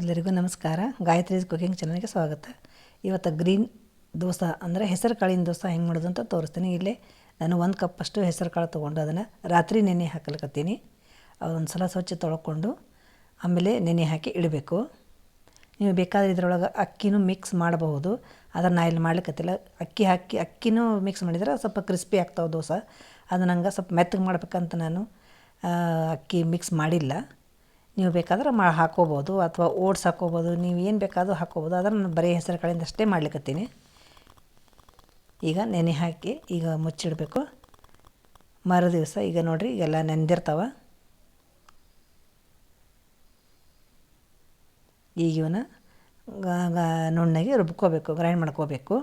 ಎಲ್ಲರಿಗೂ ನಮಸ್ಕಾರ. ಗಾಯತ್ರಿ ಕುಕಿಂಗ್ ಚಾನಲ್ಗೆ ಸ್ವಾಗತ. ಇವತ್ತು ಗ್ರೀನ್ ದೋಸೆ ಅಂದರೆ ಹೆಸರು ಕಾಳಿನ ದೋಸೆ ಹೆಂಗೆ ಮಾಡೋದು ಅಂತ ತೋರಿಸ್ತೀನಿ. ಇಲ್ಲೇ ನಾನು ಒಂದು ಕಪ್ಪಷ್ಟು ಹೆಸರು ಕಾಳು ತೊಗೊಂಡು ಅದನ್ನು ರಾತ್ರಿ ನೆನೆ ಹಾಕಲಿಕತ್ತೀನಿ. ಒಂದು ಸಲ ಸ್ವಚ್ಛ ತೊಳ್ಕೊಂಡು ಆಮೇಲೆ ನೆನೆ ಹಾಕಿ ಇಡಬೇಕು. ನೀವು ಬೇಕಾದ್ರೆ ಇದರೊಳಗೆ ಅಕ್ಕಿನೂ ಮಿಕ್ಸ್ ಮಾಡಬಹುದು. ಅದನ್ನು ನಾ ಇಲ್ಲಿ ಮಾಡ್ಲಿಕ್ಕತ್ತಿಲ್ಲ ಅಕ್ಕಿ ಹಾಕಿ ಅಕ್ಕಿನೂ ಮಿಕ್ಸ್ ಮಾಡಿದ್ರೆ ಸ್ವಲ್ಪ ಕ್ರಿಸ್ಪಿ ಆಗ್ತಾವೆ ದೋಸೆ. ಅದು ನಂಗೆ ಸ್ವಲ್ಪ ಮೆತ್ತಗೆ ಮಾಡಬೇಕಂತ ನಾನು ಅಕ್ಕಿ ಮಿಕ್ಸ್ ಮಾಡಿಲ್ಲ. ನೀವು ಬೇಕಾದ್ರೆ ಮಾ ಹಾಕೋಬೋದು ಅಥವಾ ಓಟ್ಸ್ ಹಾಕೋಬೋದು, ನೀವು ಏನು ಬೇಕಾದರೂ ಹಾಕೋಬೋದು. ಆದರೆ ನಾನು ಬರೀ ಹೆಸರು ಕಡೆಯಿಂದ ಅಷ್ಟೇ ಮಾಡ್ಲಿಕ್ಕತ್ತೀನಿ ಈಗ ನೆನೆ ಹಾಕಿ ಈಗ ಮುಚ್ಚಿಡಬೇಕು. ಮರು ದಿವಸ ಈಗ ನೋಡಿರಿ ಈಗೆಲ್ಲ ನೆಂದಿರ್ತಾವೆ. ಈಗ ಇವನ್ನ ನುಣ್ಣಗೆ ರುಬ್ಕೋಬೇಕು ಗ್ರೈಂಡ್ ಮಾಡ್ಕೋಬೇಕು.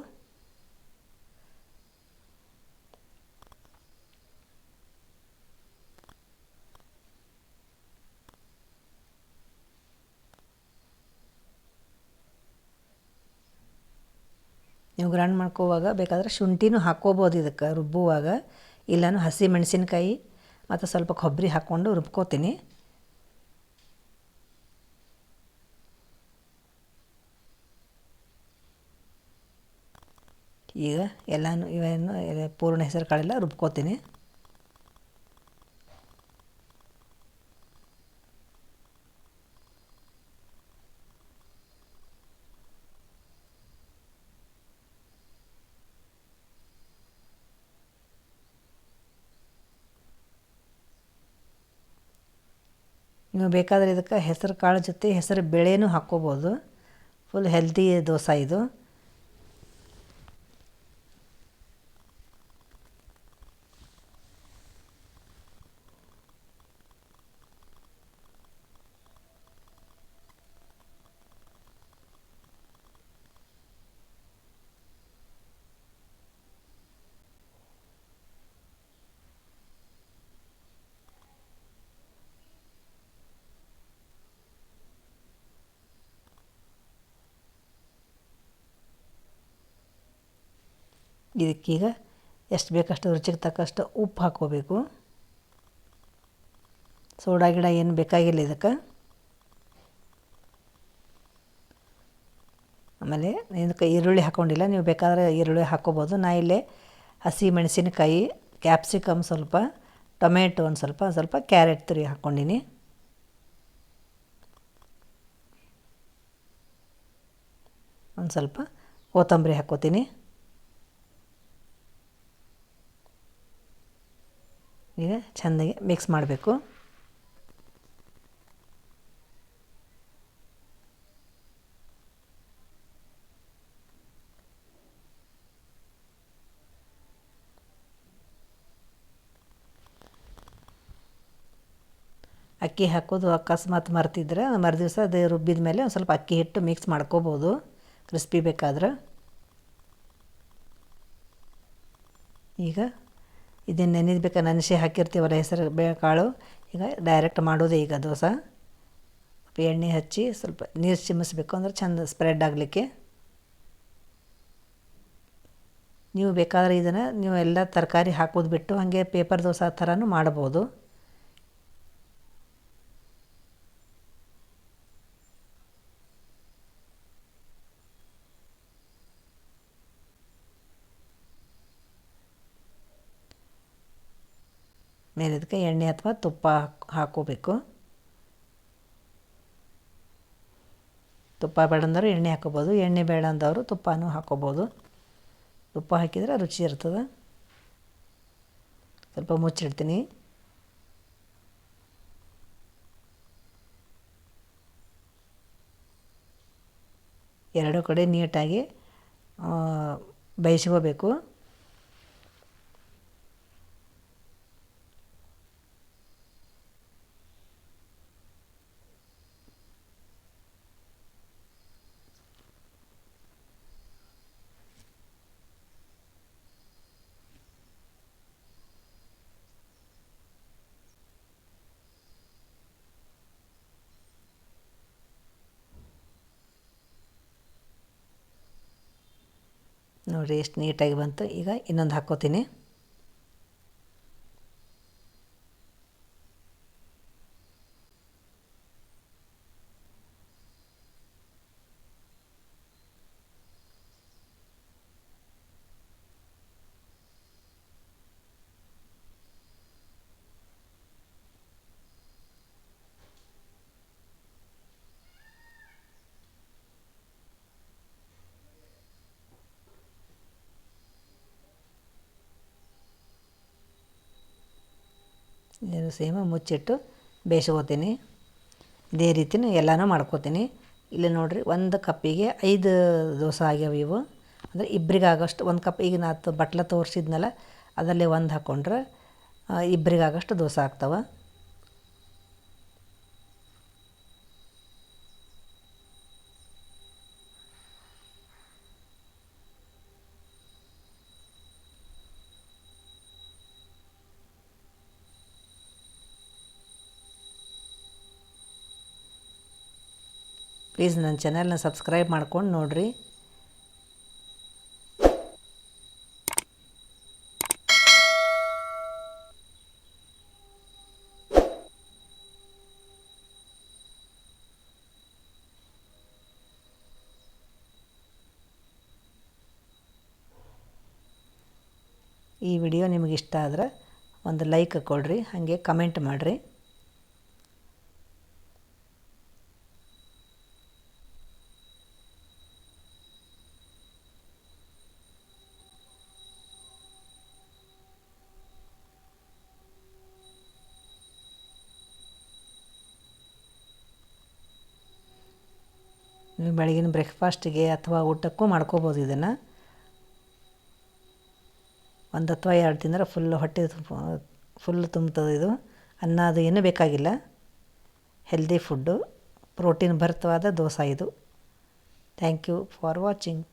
ನೀವು ಗ್ರೈಂಡ್ ಮಾಡ್ಕೋವಾಗ ಬೇಕಾದ್ರೆ ಶುಂಠಿನೂ ಹಾಕ್ಕೋಬೋದು ಇದಕ್ಕೆ ರುಬ್ಬುವಾಗ. ಇಲ್ಲಾನು ಹಸಿ ಮೆಣಸಿನ್ಕಾಯಿ ಮತ್ತು ಸ್ವಲ್ಪ ಕೊಬ್ಬರಿ ಹಾಕ್ಕೊಂಡು ರುಬ್ಕೋತೀನಿ. ಈಗ ಎಲ್ಲನೂ ಇವೇನು ಪೂರ್ಣ ಹೆಸರು ಕಾಳೆಲ್ಲ ರುಬ್ಕೋತೀನಿ. ನೀವು ಬೇಕಾದರೆ ಇದಕ್ಕೆ ಹೆಸರು ಕಾಳು ಜೊತೆ ಹೆಸರು ಬೇಳೆನೂ ಹಾಕ್ಕೋಬೋದು. ಫುಲ್ ಹೆಲ್ದಿ ದೋಸೆ ಇದು. ಇದಕ್ಕೀಗ ಎಷ್ಟು ಬೇಕಷ್ಟು ರುಚಿಗೆ ತಕ್ಕಷ್ಟು ಉಪ್ಪು ಹಾಕ್ಕೋಬೇಕು. ಸೋಡಾ ಗಿಡ ಏನು ಬೇಕಾಗಿಲ್ಲ ಇದಕ್ಕೆ. ಆಮೇಲೆ ಇದಕ್ಕೆ ಈರುಳ್ಳಿ ಹಾಕ್ಕೊಂಡಿಲ್ಲ ನೀವು ಬೇಕಾದರೆ ಈರುಳ್ಳಿ ಹಾಕ್ಕೋಬೋದು. ನಾ ಇಲ್ಲೇ ಹಸಿ ಮೆಣಸಿನಕಾಯಿ ಕ್ಯಾಪ್ಸಿಕಮ್ ಸ್ವಲ್ಪ ಟೊಮೆಟೊ ಒಂದು ಸ್ವಲ್ಪ ಸ್ವಲ್ಪ ಕ್ಯಾರೆಟ್ ತುರಿ ಹಾಕ್ಕೊಂಡಿನಿ. ಒಂದು ಸ್ವಲ್ಪ ಕೊತ್ತಂಬರಿ ಹಾಕ್ಕೋತೀನಿ. ಈಗ ಚೆಂದಾಗಿ ಮಿಕ್ಸ್ ಮಾಡಬೇಕು. ಅಕ್ಕಿ ಹಾಕೋದು ಅಕಸ್ಮಾತ್ ಮರ್ತಿದ್ರೆ ಮರುದಿವಸ ಅದು ರುಬ್ಬಿದ ಮೇಲೆ ಒಂದು ಸ್ವಲ್ಪ ಅಕ್ಕಿ ಹಿಟ್ಟು ಮಿಕ್ಸ್ ಮಾಡ್ಕೋಬೋದು. ಕ್ರಿಸ್ಪಿ ಬೇಕಾದ್ರೆ. ಈಗ ಇದನ್ನು ನೆನೆದು ಬೇಕಾ? ನೆನೆಸಿ ಹಾಕಿರ್ತೀವಲ್ಲ ಹೆಸರು ಕಾಳು? ಈಗ ಡೈರೆಕ್ಟ್ ಮಾಡೋದೇ ಈಗ ದೋಸೆ. ಎಣ್ಣೆ ಹಚ್ಚಿ ಸ್ವಲ್ಪ ನೀರು ಚಿಮ್ಮಿಸ್ಬೇಕು ಅಂದ್ರೆ ಚೆಂದ ಸ್ಪ್ರೆಡ್ ಆಗಲಿಕ್ಕೆ. ನೀವು ಬೇಕಾದ್ರೆ ಇದನ್ನು ನೀವು ಎಲ್ಲ ತರಕಾರಿ ಹಾಕೋದು ಬಿಟ್ಟು ಹಾಗೆ ಪೇಪರ್ ದೋಸೆ ಥರನೂ ಮಾಡ್ಬೋದು. ಮೇಲದಕ್ಕೆ ಎಣ್ಣೆ ಅಥವಾ ತುಪ್ಪ ಹಾಕೋಬೇಕು. ತುಪ್ಪ ಬೇಡ ಅಂದವರು ಎಣ್ಣೆ ಹಾಕೋಬೋದು, ಎಣ್ಣೆ ಬೇಡ ಅಂದವರು ತುಪ್ಪನೂ ಹಾಕೋಬೋದು. ತುಪ್ಪ ಹಾಕಿದರೆ ರುಚಿ ಇರ್ತದೆ. ಸ್ವಲ್ಪ ಮುಚ್ಚಿಡ್ತೀನಿ. ಎರಡು ಕಡೆ ನೀಟಾಗಿ ಬೇಯಿಸ್ಕೋಬೇಕು. ನೋಡಿರಿ ಎಷ್ಟು ನೀಟಾಗಿ ಬಂತು ಈಗ ಇನ್ನೊಂದು ಹಾಕ್ಕೋತೀನಿ ಇದನ್ನು ಸೇಮ ಮುಚ್ಚಿಟ್ಟು ಬೇಯಿಸ್ಕೋತೀನಿ. ಇದೇ ರೀತಿನ ಎಲ್ಲನೂ ಮಾಡ್ಕೋತೀನಿ. ಇಲ್ಲಿ ನೋಡಿರಿ, ಒಂದು ಕಪ್ಪಿಗೆ ಐದು ದೋಸೆ ಆಗ್ಯಾವ ಇವು. ಅಂದರೆ ಇಬ್ಬರಿಗಾಗೋಷ್ಟು ಒಂದು ಕಪ್, ಈಗ ನಾ ತ, ಬಟ್ಲ ತೋರಿಸಿದ್ನಲ್ಲ, ಅದರಲ್ಲಿ ಒಂದು ಹಾಕ್ಕೊಂಡ್ರೆ ಇಬ್ಬರಿಗಾಗೋಷ್ಟು ದೋಸೆ ಆಗ್ತವೆ. ಪ್ಲೀಸ್ ನನ್ನ ಚಾನೆಲ್ನ ಸಬ್ಸ್ಕ್ರೈಬ್ ಮಾಡ್ಕೊಂಡು ನೋಡಿರಿ. ಈ ವಿಡಿಯೋ ನಿಮಗೆ ಇಷ್ಟ ಆದ್ರೆ ಒಂದು ಲೈಕ್ ಕೊಡಿರಿ, ಹಾಗೆ ಕಮೆಂಟ್ ಮಾಡಿರಿ. ನೀವು ಬೆಳಗಿನ ಬ್ರೇಕ್ಫಾಸ್ಟಿಗೆ ಅಥವಾ ಊಟಕ್ಕೂ ಮಾಡ್ಕೋಬೋದು ಇದನ್ನು. ಒಂದು ಅಥವಾ ಎರಡು ತಿಂದರೆ ಫುಲ್ ಹೊಟ್ಟೆ ಫುಲ್ ತುಂಬ್ತದೆ ಇದು. ಅನ್ನ ಅದು ಏನೂ ಬೇಕಾಗಿಲ್ಲ. ಹೆಲ್ದಿ ಫುಡ್ಡು ಪ್ರೋಟೀನ್ ಭರಿತವಾದ ದೋಸೆ ಇದು. Thank you for watching